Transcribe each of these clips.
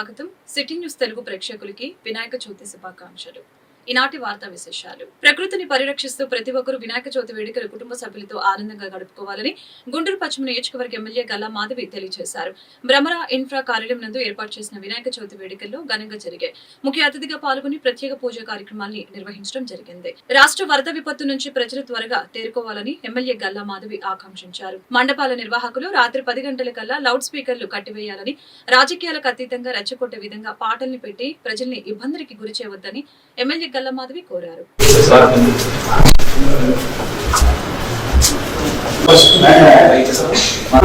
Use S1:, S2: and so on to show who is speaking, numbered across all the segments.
S1: స్వాగతం city news Telugu ప్రేక్షకులకి వినాయక చవితి శుభాకాంక్షలు. ఈనాటి వార్తా విశేషాలు. ప్రకృతిని పరిరక్షిస్తూ ప్రతి ఒక్కరూ వినాయక చవితి వేడుకలు కుటుంబ సభ్యులతో ఆనందంగా గడుపుకోవాలని గుంటూరు పశ్చిమ నియోజకవర్గ ఎమ్మెల్యే గల్లా మాధవి తెలియజేశారు. భ్రమర ఇన్ఫ్రా కార్యాలయం నందు ఏర్పాటు చేసిన వినాయక చవితి వేడుకల్లో ఘనంగా జరిగాయి. ముఖ్య అతిథిగా పాల్గొని ప్రత్యేక పూజా కార్యక్రమాన్ని నిర్వహించడం జరిగింది. రాష్ట్ర వరద విపత్తు నుంచి ప్రజలు త్వరగా తేరుకోవాలని ఎమ్మెల్యే గల్లా మాధవి ఆకాంక్షించారు. మండపాల నిర్వాహకులు రాత్రి పది గంటల కల్లా లౌడ్ స్పీకర్లు కట్టివేయాలని రాజకీయాలకు అతీతంగా రెచ్చగొట్టే విధంగా పాటల్ని పెట్టి ప్రజల్ని ఇబ్బందులకి గురి చేయవద్దని ఎమ్మెల్యే గల్లా కోరారు.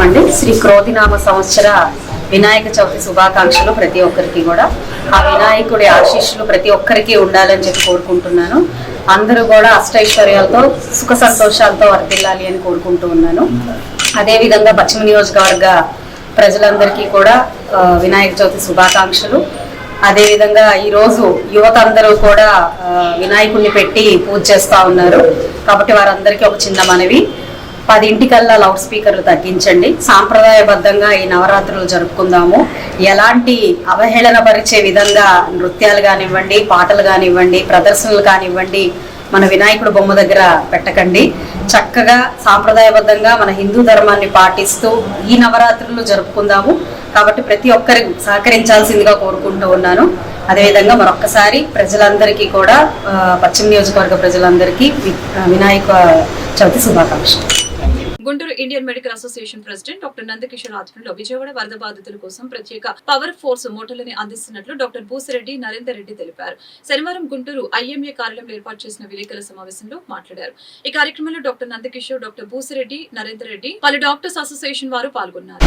S2: అండి శ్రీ క్రోధినామ సంవత్సర వినాయక చవితి శుభాకాంక్షలు ప్రతి ఒక్కరికి కూడా. ఆ వినాయకుడి ఆశీస్సులు ప్రతి ఒక్కరికి ఉండాలని చెప్పి కోరుకుంటున్నాను. అందరూ కూడా అష్టైశ్వర్యాలతో సుఖ సంతోషాలతో వర్తిల్లాలి అని కోరుకుంటూ ఉన్నాను. అదేవిధంగా పశ్చిమ నియోజకవర్గ ప్రజలందరికీ కూడా వినాయక చవితి శుభాకాంక్షలు. అదేవిధంగా ఈరోజు యువత అందరూ కూడా వినాయకుడిని పెట్టి పూజ చేస్తా ఉన్నారు. కాబట్టి వారందరికీ ఒక చిన్న మనవి. పదింటికల్లా లౌడ్ స్పీకర్లు తగ్గించండి. సాంప్రదాయబద్ధంగా ఈ నవరాత్రులు జరుపుకుందాము. ఎలాంటి అవహేళన పరిచే విధంగా నృత్యాలు కానివ్వండి పాటలు కానివ్వండి ప్రదర్శనలు కానివ్వండి మన వినాయకుడు బొమ్మ దగ్గర పెట్టకండి. చక్కగా సాంప్రదాయబద్ధంగా మన హిందూ ధర్మాన్ని పాటిస్తూ ఈ నవరాత్రులు జరుపుకుందాము. కాబట్టి ప్రతి ఒక్కరి సహకరించాల్సిందిగా కోరుకుంటూ ఉన్నాను. అదేవిధంగా మరొక్కసారి ప్రజలందరికీ కూడా పశ్చిమ నియోజకవర్గ ప్రజలందరికీ వినాయక చవితి శుభాకాంక్షలు.
S1: Guntur Indian Medical Association president doctor Nandakishore ఆధ్వర్యంలో విజయవాడ వరద బాధితుల కోసం ప్రత్యేక పవర్ ఫోర్స్ మోటార్లని అందిస్తున్నట్లు డాక్టర్ భూసిరెడ్డి నరేందర్ రెడ్డి తెలిపారు. శనివారం గుంటూరు ఐఎంఏ కార్యాలయంలో ఏర్పాటు చేసిన విలేకరుల సమావేశంలో మాట్లాడారు. ఈ కార్యక్రమంలో డాక్టర్ నందకిషోర్ డాక్టర్ భూసిరెడ్డి నరేందర్ రెడ్డి పలు డాక్టర్స్ అసోసియేషన్ వారు పాల్గొన్నారు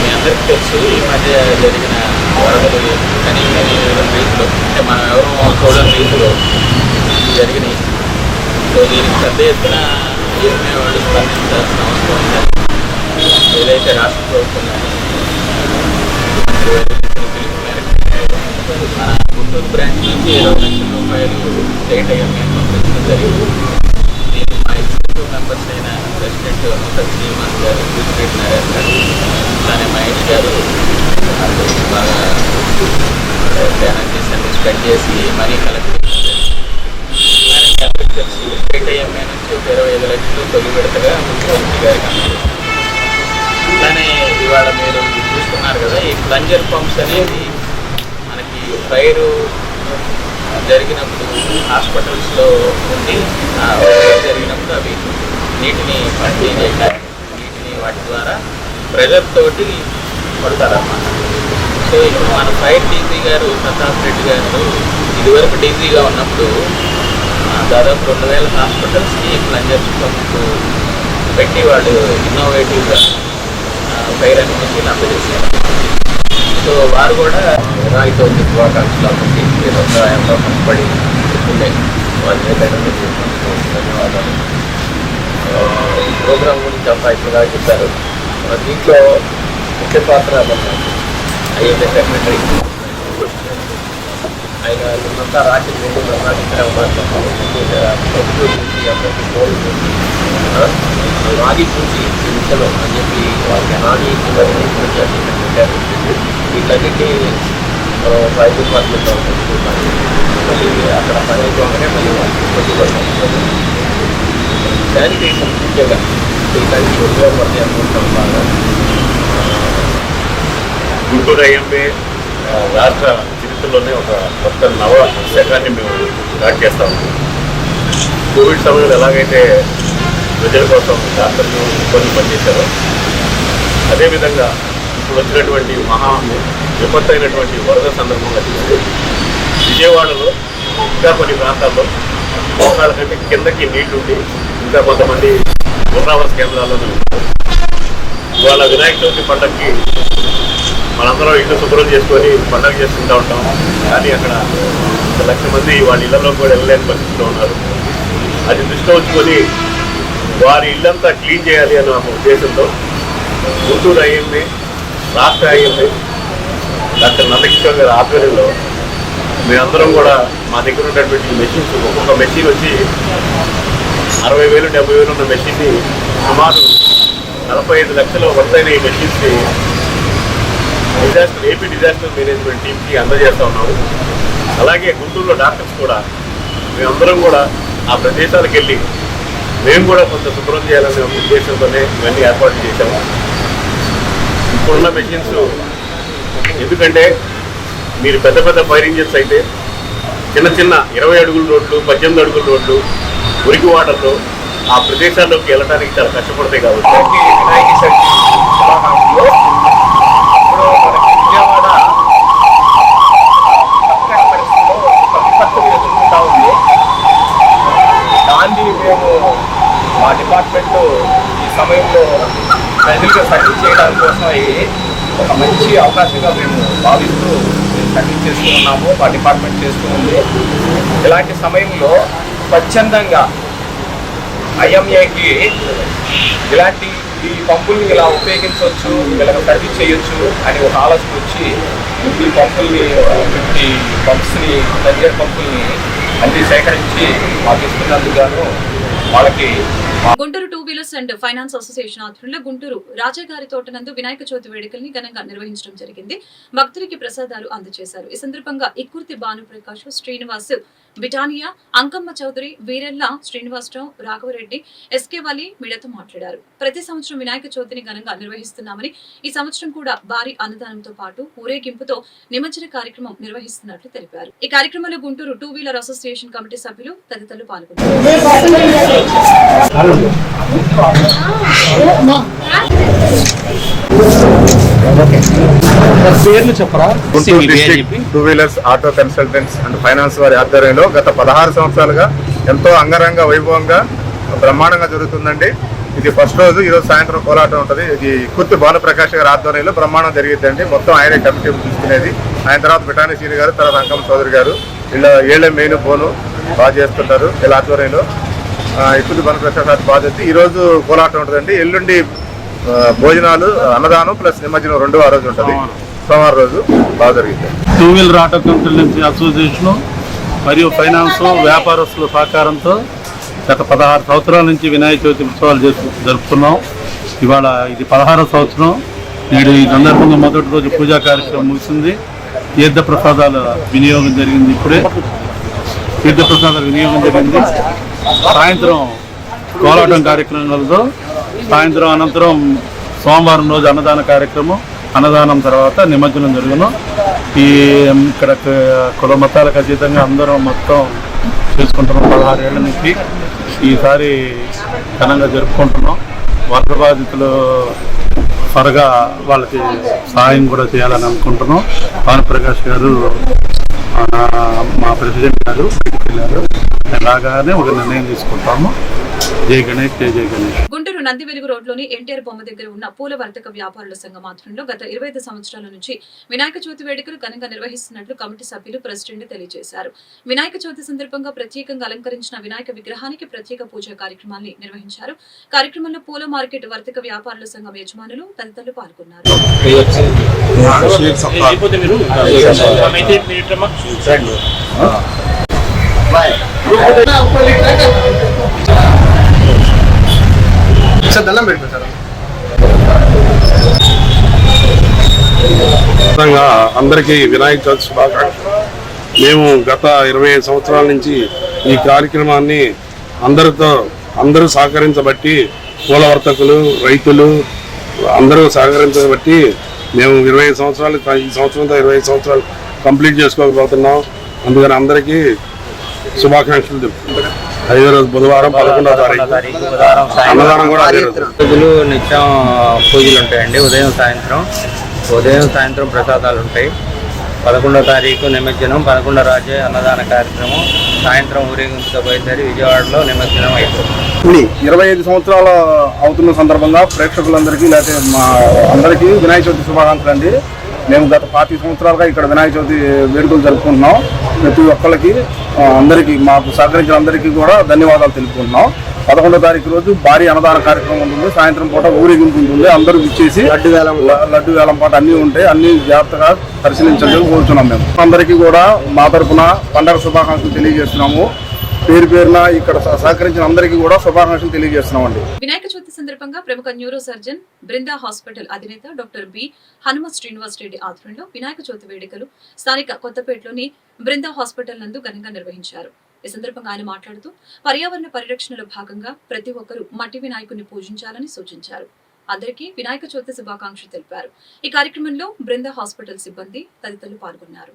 S3: మీ అందరికీ తెలుసు ఈ మధ్య జరిగిన వరదలు కనీ కనీ రీతిలో అంటే మనం ఎవరు చూడని రీతిలో జరిగినాయి. సో దీనికి పెద్ద ఎత్తున ఏమే వాళ్ళు స్పందించాల్సిన అవసరం ఉంది? ఏదైతే రాష్ట్ర ప్రభుత్వం మన గుంటూరు బ్రాంచ్ నుంచి ఇరవై లక్షల రూపాయలు స్టేట్ అయ్యే పంపించడం జరిగింది. దీన్ని మా ఎగ్జిక్యూటివ్ మెంబర్స్ అయిన ప్రెసిడెంట్ నూతన్ శ్రీనివాస్ గారు విజిట్ నరేష్ గారు అలానే మహేష్ గారు నాకు చేసి అన్ని స్పెండ్ చేసి మనీ కలెక్ట్ తెలుసు స్టేట్ నుంచి ఒక ఇరవై ఐదు లక్షలు తొలి విడతగా ముఖ్యమంత్రి గారికి అందజేశారు. అలానే ఇవాళ మీరు చూస్తున్నారు కదా ఈ ప్లంజర్ పంప్స్ అనేది మనకి ఫైర్ జరిగినప్పుడు హాస్పిటల్స్లో ఉండి ఆ, జరిగినప్పుడు అవి నీటిని పంపిణీ చేయడానికి నీటిని వాటి ద్వారా ప్రెజర్ తోటి కొడతారన్నమాట సో ఇప్పుడు మన సైడ్ డీజీ గారు ప్రతాప్ రెడ్డి గారు ఇదివరకు డీజీగా ఉన్నప్పుడు దాదాపు రెండు వేల హాస్పిటల్స్కి ప్లంజర్ పంపు పెట్టి వాళ్ళు ఇన్నోవేటివ్గా ఫైర్ అనే అందజేశారు సో వారు కూడా రాయితో చవితి శుభాకాంక్షలు అందరికీ మీరు వ్యవసాయంలో కష్టపడి ఉండే వారి ధన్యవాదాలు. ఈ ప్రోగ్రామ్ గురించి అంతా ఇప్పుడు చెప్పారు. దీంట్లో ముఖ్య పాత్ర ఐఎంఏ సెక్రటరీ ఆయన నిన్నంతా రాత్రి రెండు ప్రసాద్ ఇక్కడ ఉన్నారు. పొద్దుటూరు ఫోన్ రాగి పూచి ఈ అని చెప్పి వారికి హామీ ఇవ్వని పెట్టారు. వీటన్నిటి మనం ఫైర్ మళ్ళీ అక్కడ పని అయిపోగానే మళ్ళీ వాళ్ళకి పొద్దుపడతాం శానిటేషన్ ముఖ్యంగా. వీటన్నిటి ఉపయోగపడతాయి అనుకుంటాం బాగా.
S4: గుంటూరు ఐఎంఏ రాష్ట్ర చరిత్రలోనే ఒక కొత్త నవ శకాన్ని మేము స్టార్ట్ చేస్తాము కోవిడ్ సమయంలో ఎలాగైతే ప్రజల కోసం డాక్టర్లు ఇబ్బంది పనిచేశారో అదేవిధంగా ఇప్పుడు వచ్చినటువంటి మహా విపత్తు అయినటువంటి వరద సందర్భంగా చూస్తే విజయవాడలో ఇంకా కొన్ని ప్రాంతాల్లో మోకాల కంటే కిందకి నీళ్ళు ఉండి ఇంకా కొంతమంది పునరావాస కేంద్రాల్లోనే ఉంటారు ఇవాళ వినాయక చవితి పండగకి మనందరం ఇల్లు శుభ్రం చేసుకొని పండగ చేసుకుంటూ ఉంటాం. కానీ అక్కడ లక్ష మంది వాళ్ళ ఇళ్ళలో కూడా వెళ్ళలేని పరిస్థితిలో ఉన్నారు. అది దృష్టిలో ఉంచుకొని వారి ఇల్లంతా క్లీన్ చేయాలి అన్న ఉద్దేశంతో గుంటూరు ఐఎంఏ రాష్ట్ర ఐఎంఏ డాక్టర్ నందకిషోర్ గారి ఆధ్వర్యంలో మేమందరం కూడా మా దగ్గర ఉన్నటువంటి మెషిన్స్ ఒక్కొక్క మెషిన్ వచ్చి అరవై వేలు డెబ్బై వేలు ఉన్న మెషిన్ని సుమారు నలభై ఐదు లక్షల వర్తైన ఈ మెషిన్స్ని డిజాస్టర్ ఏపీ డిజాస్టర్ మేనేజ్మెంట్ టీమ్కి అందజేస్తూ ఉన్నాము. అలాగే గుంటూరులో డాక్టర్స్ కూడా మేమందరం కూడా ఆ ప్రదేశాలకు వెళ్ళి మేము కూడా కొంత శుభ్రం చేయాలనే ఉద్దేశంతోనే ఇవన్నీ ఏర్పాటు చేశాము. ఇప్పుడున్న మెషిన్స్ ఎందుకంటే మీరు పెద్ద పెద్ద ఫైర్ ఇంజిన్స్ అయితే చిన్న చిన్న ఇరవై అడుగుల రోడ్లు పద్దెనిమిది అడుగుల రోడ్లు మురికి వాటర్లో ఆ ప్రదేశాల్లోకి వెళ్ళడానికి చాలా కష్టపడతాయి కాబట్టి
S3: అందరికీ వినాయక చవితి శుభాకాంక్షలు ఇప్పుడు మనకి విజయవాడ విపత్కర పరిస్థితిలో ఒక విపత్తుని ఎదుర్కొంటా ఉంది దాన్ని మేము మా డిపార్ట్మెంట్ ఈ సమయంలో ప్రజలకు సర్వీస్ చేయడానికి కోసం ఒక మంచి అవకాశంగా మేము భావిస్తూ సర్వీస్ చేస్తూ ఉన్నాము. మా డిపార్ట్మెంట్ చేస్తూ ఉంది. ఇలాంటి సమయంలో స్వచ్ఛందంగా ఐఎంఏకి ఇలాంటి ఈ పంపుల్ని ఇలా ఉపయోగించవచ్చు ఇలా సర్వీస్ చేయొచ్చు అని ఒక ఆలోచన వచ్చి ఈ పంపుల్ని ఫిఫ్టీ పంప్స్ని తంజర్ పంపుల్ని అన్ని సేకరించి మాకు ఇస్తున్నందుకు గాను వాళ్ళకి
S1: Guntur two and finance association ఆధ్వర్యంలో గుంటూరు రాజాగారి తోట నందు వినాయక చవితి వేడుకల్ని ఘనంగా నిర్వహించడం జరిగింది. భక్తులకి ప్రసాదాలు అందజేశారు. ఈ సందర్భంగా ఇక్కుర్తి భానుప్రకాష్ శ్రీనివాస్ బిటానియా అంకమ్మ చౌదరి వీరెల్ల శ్రీనివాసరావు రాఘవరెడ్డి ఎస్కే వాలి మీడియాతో మాట్లాడారు. ప్రతి సంవత్సరం వినాయక చవితిని ఘనంగా నిర్వహిస్తున్నామని ఈ సంవత్సరం కూడా భారీ అన్నదానంతో పాటు ఊరేగింపుతో నిమజ్జన కార్యక్రమం నిర్వహిస్తున్నట్లు తెలిపారు. ఈ కార్యక్రమంలో Guntur two wheeler association committee సభ్యులు తదితరులు పాల్గొన్నారు.
S5: పేర్లు చెప్పరా?
S6: Guntur district two wheelers auto consultants and finance వారి ఆధ్వర్యంలో గత పదహారు సంవత్సరాలుగా ఎంతో అంగరంగ వైభవంగా బ్రహ్మాండంగా జరుగుతుందండి. ఇది ఫస్ట్ రోజు ఈరోజు సాయంత్రం కోలాటం ఉంటుంది. ఇది కుర్తి భానుప్రకాష్ గారి ఆధ్వర్యంలో బ్రహ్మాండం జరిగిద్దండి. మొత్తం ఆయనే కమిటీ చూసుకునేది ఆయన తర్వాత బిటాని సీని గారు తర్వాత అంకమ్మ చౌదరి గారు. వీళ్ళ ఏళ్ళే మెయిన్ బోను బాగా చేస్తుంటారు వీళ్ళ ఆధ్వర్యంలో. ఇప్పుడు భానుప్రకాష్ గారి బాధ్యత ఈ రోజు కోలాటం ఉంటుందండి. ఎల్లుండి భోజనాలు అన్నదానం ప్లస్ నిమజ్జనం రెండు ఆ రోజు ఉంటుంది. సోమవారం రోజు బాగా జరిగింది.
S5: Two wheeler auto consultancy association మరియు ఫైనాన్స్ వ్యాపారస్తుల సహకారంతో గత పదహారు సంవత్సరాల నుంచి వినాయక చవితి ఉత్సవాలు జరుపుతున్నాం ఇవాళ ఇది పదహారవ సంవత్సరం. నేడు ఈ సందర్భంగా మొదటి రోజు పూజా కార్యక్రమం ముగిసింది. తీర్థ ప్రసాదాల వినియోగం జరిగింది ఇప్పుడే. తీర్థ ప్రసాదాల వినియోగం జరిగింది. సాయంత్రం కోలాటం కార్యక్రమాలతో సాయంత్రం అనంతరం సోమవారం రోజు అన్నదాన కార్యక్రమం. అన్నదానం తర్వాత నిమజ్జనం జరుగును. ఈ ఇక్కడ కుల మతాలకు అతీతంగా అందరం మొత్తం చేసుకుంటున్నాం పదహారు ఏళ్ళ నుంచి ఈసారి ఘనంగా జరుపుకుంటున్నాం. వరద బాధితులు త్వరగా వాళ్ళకి సహాయం కూడా చేయాలని అనుకుంటున్నాం. భానుప్రకాష్ గారు మా ప్రెసిడెంట్ గారు వెళ్ళారు. రాగానే ఒక నిర్ణయం తీసుకుంటాము. జై గణేష్ జై జై గణేష్.
S1: గుంటూరు నంది వెలుగు రోడ్లోని ఎన్టీఆర్ బొమ్మ దగ్గర ఉన్న పూల వర్తక వ్యాపారుల సంఘం ఆధ్వర్యంలో గత ఇరవై ఐదు సంవత్సరాల నుంచి వినాయక చవితి వేడుకలు ఘనంగా నిర్వహిస్తున్నట్లు కమిటీ సభ్యులు ప్రెసిడెంట్ తెలియజేశారు. వినాయక చవితి సందర్భంగా ప్రత్యేకంగా అలంకరించిన వినాయక విగ్రహానికి ప్రత్యేక పూజా కార్యక్రమాన్ని నిర్వహించారు. కార్యక్రమంలో పూల మార్కెట్ వర్తక వ్యాపారుల సంఘం యజమానులు తదితరులు పాల్గొన్నారు.
S7: ఖచ్చితంగా అందరికీ వినాయక చవితి శుభాకాంక్షలు. మేము గత ఇరవై ఐదు సంవత్సరాల నుంచి ఈ కార్యక్రమాన్ని అందరితో అందరూ సహకరించబట్టి పూల వర్తకులు రైతులు అందరూ సహకరించబట్టి మేము ఇరవై ఐదు సంవత్సరాలు ఈ సంవత్సరంతో ఇరవై సంవత్సరాలు కంప్లీట్ చేసుకోకపోతున్నాం అందుకని అందరికీ శుభాకాంక్షలు. చెప్తున్నాం ఐదో రోజు బుధవారం పదకొండవ తారీఖు. అన్నదానం కూడా అదే రోజు.
S8: రోజులు నిత్యం పూజలు ఉంటాయండి. ఉదయం సాయంత్రం. ఉదయం సాయంత్రం ప్రసాదాలు ఉంటాయి. పదకొండో తారీఖు నిమజ్జనం పదకొండో రాజే అన్నదాన కార్యక్రమం. సాయంత్రం ఊరేగింపుతో బయలుదేరి విజయవాడలో నిమజ్జనం అయిపోతుంది.
S6: ఇరవై ఐదు సంవత్సరాలు అవుతున్న సందర్భంగా ప్రేక్షకులందరికీ లేకపోతే మా అందరికీ వినాయక చవితి శుభాకాంక్షలు అండి మేము గత పాతి సంవత్సరాలుగా ఇక్కడ వినాయక చవితి వేడుకలు జరుపుకుంటున్నాం. ప్రతి ఒక్కరికి అందరికీ మాకు సహకరించిన అందరికీ కూడా ధన్యవాదాలు తెలుపుకుంటున్నాం. పదకొండో తారీఖు రోజు భారీ అన్నదాన కార్యక్రమం ఉంటుంది. సాయంత్రం పూట ఊరేగింపు ఉంటుంది. అందరూ ఇచ్చేసి లడ్డు వేలం లడ్డు వేలం పాట అన్ని ఉంటాయి. అన్ని జాగ్రత్తగా పరిశీలించండి కోరుతున్నాం మేము. అందరికీ కూడా మా తరపున పండగ శుభాకాంక్షలు తెలియజేస్తున్నాము. పేరు పేరున ఇక్కడ సహ- సహకరించిన అందరికీ కూడా శుభాకాంక్షలు తెలియజేస్తున్నామండి.
S1: వినాయక సందర్భంగా ప్రముఖ న్యూరో సర్జన్ బృందా హాస్పిటల్ అధినేత డాక్టర్ బి. హనుమ శ్రీనివాస్ రెడ్డి ఆధ్వర్యంలో వినాయక చవితి వేడుకలు స్థానిక కొత్తపేటలోని బృందా హాస్పిటల్ నందు ఘనంగా నిర్వహించారు. ఈ సందర్భంగా ఆయన మాట్లాడుతూ పర్యావరణ పరిరక్షణలో భాగంగా ప్రతి ఒక్కరూ మట్టి వినాయకుడిని పూజించాలని సూచించారు. అందరికీ వినాయక చవితి శుభాకాంక్షలు తెలిపారు. ఈ కార్యక్రమంలో బృందా హాస్పిటల్ సిబ్బంది తదితరులు పాల్గొన్నారు.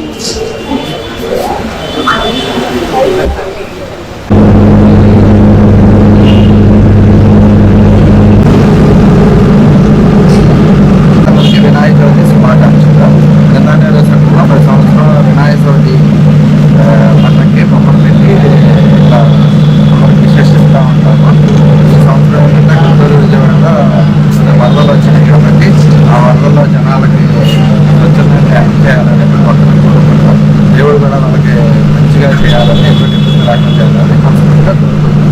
S9: అందరికీ వినాయక చవితి శుభాకాంక్షలు గంధానే సంఘంలో ప్రతి సంవత్సరం వినాయక చవితి ఆ, పండగకి బొమ్మలు పెట్టి ఇట్లా బొమ్మలకి విశేషిస్తూ ఉంటాము ఈ సంవత్సరం ఏంటంటే గుంటూరు విజయవాడలో కొన్ని వరదలు వచ్చినాయి కాబట్టి ఆ వరదల్లో జనాలకి స్వచ్ఛందంగా హెల్ప్ చేయాలని ప్రతి ఒక్కరిని కోరుకుంటాం దేవుడు కూడా వాళ్ళకి మంచిగా చేయాలని ఎటువంటి ఇబ్బంది రాకుండా చేయాలని మనస్ఫూర్తిగా కోరుకుంటాం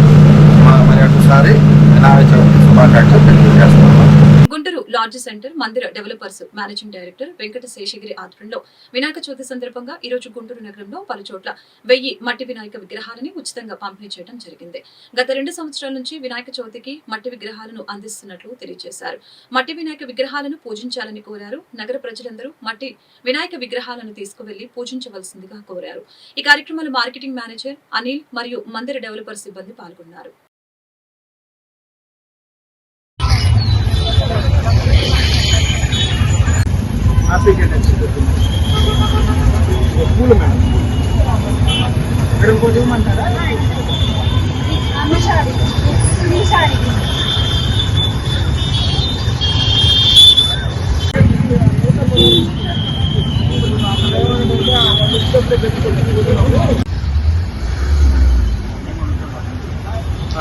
S9: మా- మరి ఒకసారి వినాయక చవితి శుభాకాంక్షలు తెలియజేస్తున్నాం
S1: Guntur lodge centre Mandira developers managing director Venkata Seshagiri ఆధ్వర్యంలో వినాయక చవితి సందర్భంగా ఈ రోజు గుంటూరు నగరంలో పలు చోట్ల వెయ్యి మట్టి వినాయక విగ్రహాలని ఉచితంగా పంపిణీ చేయడం జరిగింది. గత రెండు సంవత్సరాల నుంచి వినాయక చవితికి మట్టి విగ్రహాలను అందిస్తున్నట్లు తెలియజేశారు. మట్టి వినాయక విగ్రహాలను పూజించాలని కోరారు. నగర ప్రజలందరూ మట్టి వినాయక విగ్రహాలను తీసుకువెళ్ళి పూజించవలసిందిగా కోరారు. ఈ కార్యక్రమంలో మార్కెటింగ్ మేనేజర్ అనిల్ మరియు మందిర డెవలపర్ సిబ్బంది పాల్గొన్నారు.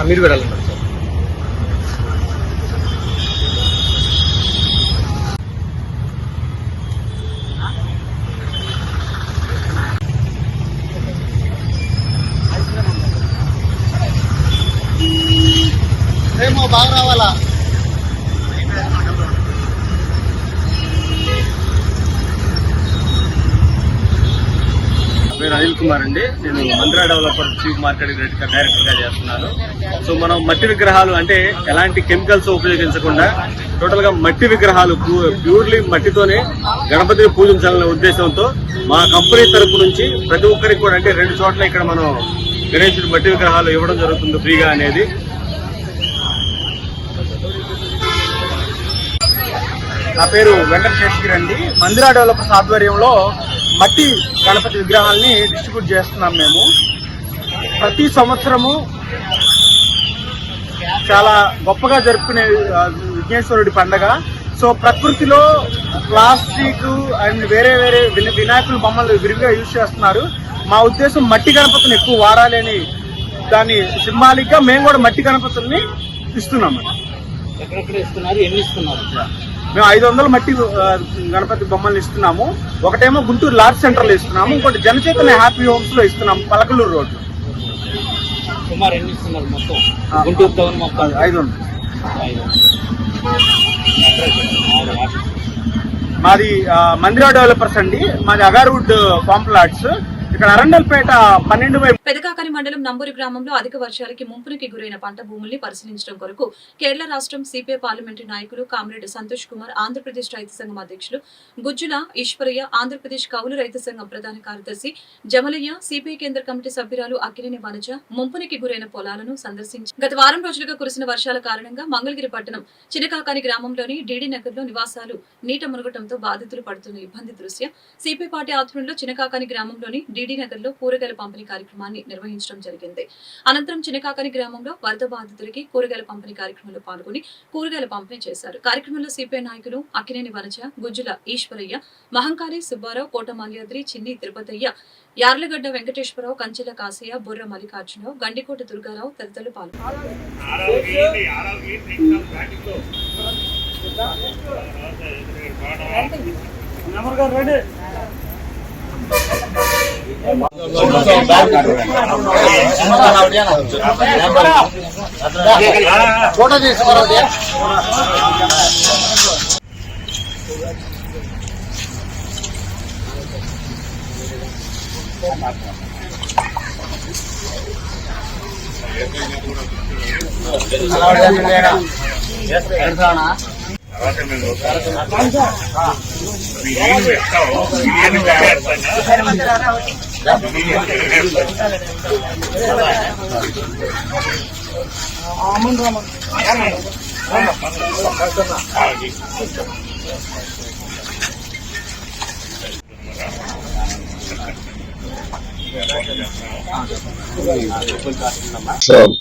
S9: మీరు వెళ్ళండి
S10: నేను మందిరా డెవలపర్ చీఫ్ మార్కెటింగ్ డైరెక్టర్గా చేస్తున్నాను. సో మనం మట్టి విగ్రహాలు అంటే ఎలాంటి కెమికల్స్ ఉపయోగించకుండా టోటల్గా మట్టి విగ్రహాలు ప్యూర్లీ మట్టితోనే గణపతిని పూజించాలనే ఉద్దేశంతో మా కంపెనీ తరపు నుంచి ప్రతి ఒక్కరికి కూడా అంటే రెండు చోట్ల ఇక్కడ మనం గణేశుడి మట్టి విగ్రహాలు ఇవ్వడం జరుగుతుంది ఫ్రీగా అనేది.
S9: నా పేరు వెంకట శేషగిరి అండి. మందిరా డెవలపర్స్ ఆధ్వర్యంలో మట్టి గణపతి విగ్రహాల్ని డిస్ట్రిబ్యూట్ చేస్తున్నాం మేము. ప్రతి సంవత్సరము చాలా గొప్పగా జరుపుకునే విఘ్నేశ్వరుడి పండగ. సో ప్రకృతిలో ప్లాస్టిక్ అండ్ వేరే వేరే విన- వినాయకుల బొమ్మలు విరివిగా యూజ్ చేస్తున్నారు. మా ఉద్దేశం మట్టి గణపతిని ఎక్కువ వాడాలి అని దాన్ని సింబాలిక్గా మేము కూడా మట్టి గణపతుల్ని ఇస్తున్నాం.
S3: ఎక్కడెక్కడ ఇస్తున్నారు? ఎన్ని ఇస్తున్నారు?
S9: మేము ఐదు వందల మట్టి గణపతి బొమ్మలు ఇస్తున్నాము. ఒకటేమో గుంటూరు లార్జ్ సెంటర్లో ఇస్తున్నాము. ఇంకోటి జనచైతన్య హ్యాపీ హోమ్స్లో ఇస్తున్నాము పలకలూరు రోడ్
S3: సుమారు ఎన్ని ఇస్తున్నారు మొత్తం?
S9: ఆ.
S3: గుంటూరు టౌన్ మొత్తం?
S9: ఐదు. మాది మందిరా డెవలపర్స్ అండి. మాది అగార్వుడ్ పాంప్లాట్స్
S10: ఇక్కడ అరండల్పేట పన్నెండు
S1: పెదకాకని మండలం నంబూరి గ్రామంలో అధిక వర్షాలకి ముంపునికి గురైన పంట భూముల్ని పరిశీలించడం కొరకు కేరళ రాష్ట్రం సిపిఐ పార్లమెంటరీ నాయకులు కామ్రేడ్ సంతోష్ కుమార్ ఆంధ్రప్రదేశ్ రైతు సంఘం అధ్యక్షులు గుజ్జుల ఈశ్వరయ్య ఆంధ్రప్రదేశ్ కౌలు రైతు సంఘం ప్రధాన కార్యదర్శి జమలయ్య సిపిఐ కేంద్ర కమిటీ సభ్యురాలు అక్కినేని వనజ ముంపునికి గురైన పొలాలను సందర్శించి గత వారం రోజులుగా కురిసిన వర్షాల కారణంగా మంగళగిరి పట్టణం చినకాకాని గ్రామంలోని డీడీ నగర్లో నివాసాలు నీట మునగటంతో బాధితులు పడుతున్న ఇబ్బంది దృష్ట్యా సిపిఐ పార్టీ ఆధ్వర్యంలో చినకాకాని గ్రామంలోని డీడీ నగర్లో కూరగాయల పంపిణీ కార్యక్రమాన్ని నిర్వహించడం జరిగింది. అనంతరం చినకాకని గ్రామంలో వరద బాధితులకి కూరగాయల పంపిణీ కార్యక్రమంలో పాల్గొని కూరగాయల పంపిణీ చేశారు. కార్యక్రమంలో సిపిఐ నాయకులు అక్కినేని వనజ గుజ్జుల ఈశ్వరయ్య మహంకాళి సుబ్బారావు కోట మాల్యాద్రి చిన్ని తిరుపతయ్య యార్లగడ్డ వెంకటేశ్వరరావు కంచెల కాసయ్య బుర్ర మల్లికార్జునరావు గండికోట దుర్గారావు తదితరులు పాల్గొన్నారు.
S11: ఫోటో తీసుకోరాదు అలా So,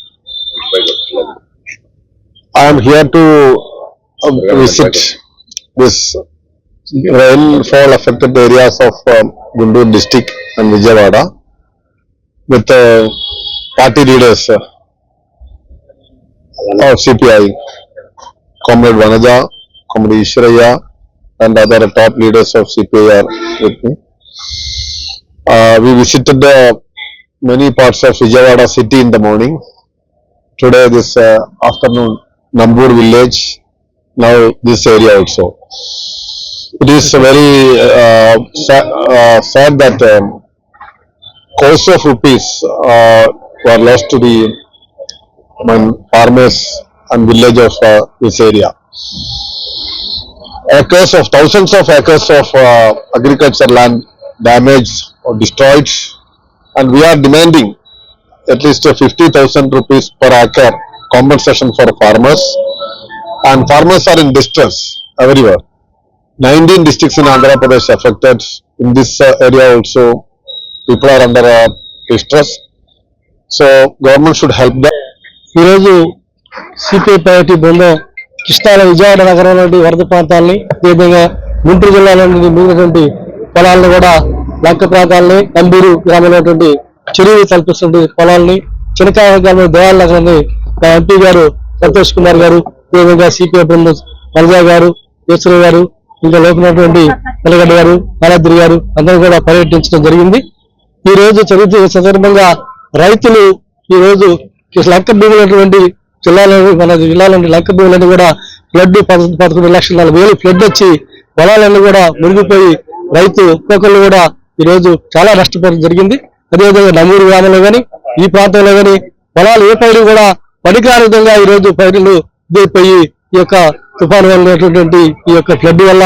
S11: I am here to visit this rainfall affected areas of um, Guntur district and Vijayawada with uh, party leaders uh, of CPI, Comrade Vanaja, Comrade Ishwaraya and other top leaders of CPI are with me. Uh, we visited uh, many parts of Vijayawada city in the morning. Today this uh, afternoon Nambur village, now this area also. It is very uh, sa- uh, sad that um, crores of rupees uh, were lost to the mean, farmers and village of uh, this area. Acres of thousands of acres of uh, agriculture land damaged or destroyed and we are demanding at least 50,000 rupees per acre compensation for farmers and farmers are in distress everywhere. 19 districts in Andhra Pradesh affected. In this uh, area also people are under uh, distress. So government should help them.
S12: ఈరోజు CPI party బృందం కృష్ణాల విజయవాడ నగరంలోని వరద ప్రాంతాలని అదేవిధంగా గుంటూరు జిల్లాలోని మిగిలినటువంటి పొలాలను కూడా లంక ప్రాంతాలని నంబూరు గ్రామంలో చెరువు తలపిస్తుంది పొలాలని చినకాయ గ్రామం దేవాల నగరాన్ని మా ఎంపీ గారు సంతోష్ కుమార్ గారు అదేవిధంగా సిపిఐ బృందం వరజా గారు ఈశ్వర గారు ఇంకా లోపలటువంటి వెలగడ్డ గారు బాలాద్రి గారు అందరూ కూడా పర్యటించడం జరిగింది. ఈ రోజు చరిత్ర సందర్భంగా రైతులు ఈ రోజు ఈ లంక భూములటువంటి జిల్లాలో మన జిల్లాలోని లంక భూములన్నీ కూడా ఫ్లడ్ పదకొండు లక్షల నలభై వేలు ఫ్లడ్ వచ్చి పొలాలన్నీ కూడా మునిగిపోయి రైతు ఒక్కొక్కరు కూడా ఈ రోజు చాలా నష్టపోవడం జరిగింది. అదేవిధంగా నమ్మూరు గ్రామంలో కానీ ఈ ప్రాంతంలో కానీ పొలాలు ఏ పైరు కూడా పనికిరాని విధంగా ఈ రోజు పైరులు ఇదైపోయి ఈ యొక్క తుఫాను వల్ల ఈ యొక్క ఫ్లడ్ వల్ల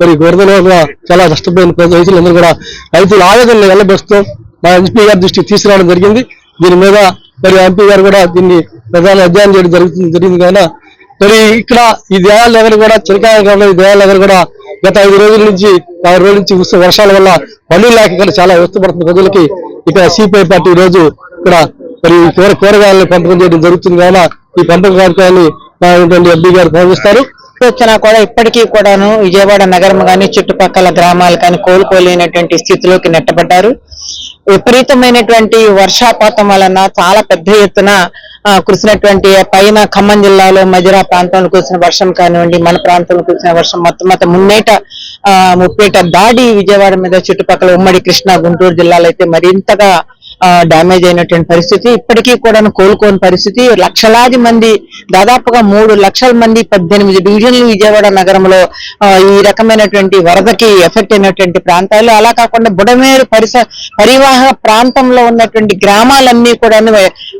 S12: మరి వరదల వల్ల చాలా నష్టపోయిన రైతులందరూ కూడా రైతుల ఆవేదనలు వెళ్ళబెస్తూ మా ఎంపీ గారి దృష్టికి తీసుకురావడం జరిగింది. దీని మీద మరి ఎంపీ గారు కూడా దీన్ని ప్రధాన అధ్యయనం చేయడం జరుగుతుంది జరిగింది కావున మరి ఇక్కడ ఈ దేవాల దగ్గర కూడా చిరకాయ ఈ దేవాల దగ్గర కూడా గత ఐదు రోజుల నుంచి ఆరు రోజుల నుంచి వస్తున్న వర్షాల వల్ల పనులు లేక ఇక్కడ చాలా వ్యస్తపడుతున్న ప్రజలకి ఇక్కడ సిపిఐ పార్టీ రోజు ఇక్కడ మరి కూర కూరగాయలను పంపకం చేయడం జరుగుతుంది కావున ఈ పంపకం కార్యక్రమాన్ని మా ఎంపీ గారు భావిస్తారు
S13: సూచన కూడా ఇప్పటికీ కూడాను విజయవాడ నగరం కానీ చుట్టుపక్కల గ్రామాలు కానీ కోలుకోలేనటువంటి స్థితిలోకి నెట్టబడ్డారు. విపరీతమైనటువంటి వర్షాపాతం వలన చాలా పెద్ద ఎత్తున కురిసినటువంటి పైన ఖమ్మం జిల్లాలో మధిరా ప్రాంతంలో కురిసిన వర్షం కానివ్వండి మన ప్రాంతంలో కురిసిన వర్షం మొత్తం మొత్తం మున్నేట ఆ, ముప్పేట దాడి విజయవాడ మీద చుట్టుపక్కల ఉమ్మడి కృష్ణా గుంటూరు జిల్లాలో అయితే మరింతగా డ్యామేజ్ అయినటువంటి పరిస్థితి. ఇప్పటికీ కూడా కోలుకోని పరిస్థితి. లక్షలాది మంది దాదాపుగా మూడు లక్షల మంది పద్దెనిమిది డివిజన్లు విజయవాడ నగరంలో ఆ, ఈ రకమైనటువంటి వరదకి ఎఫెక్ట్ అయినటువంటి ప్రాంతాలు. అలా కాకుండా బుడమేరు పరిస పరివాహ ప్రాంతంలో ఉన్నటువంటి గ్రామాలన్నీ కూడాను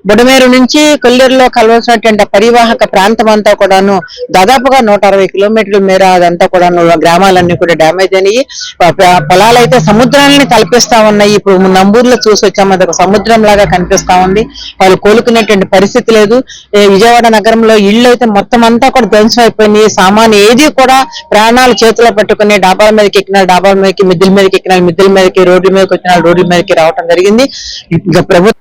S13: బుడమేరు నుంచి కొల్లేరులో కలవాల్సినటువంటి పరివాహక ప్రాంతం అంతా కూడాను దాదాపుగా నూట అరవై కిలోమీటర్ల మేర అదంతా కూడాను గ్రామాలన్నీ కూడా డ్యామేజ్ అయినాయి. పొలాలు అయితే సముద్రాలని తలపిస్తా ఉన్నాయి. ఇప్పుడు నంబూరులో చూసి వచ్చాము అది ఒక సముద్రం లాగా కనిపిస్తా ఉంది. వాళ్ళు కోలుకునేటువంటి పరిస్థితి లేదు. విజయవాడ నగరంలో ఇళ్ళు అయితే మొత్తం అంతా కూడా ధ్వంసం అయిపోయినాయి. సామాన్ ఏది కూడా ప్రాణాలు చేతిలో పట్టుకుని డాబాల మీదకి ఎక్కిన డాబాల మీదకి మిద్దెల మీదకి ఎక్కిన మిద్దెల మీదకి రోడ్ల మీదకి వచ్చిన రోడ్ల మీదకి రావడం జరిగింది. ఇక ప్రభుత్వం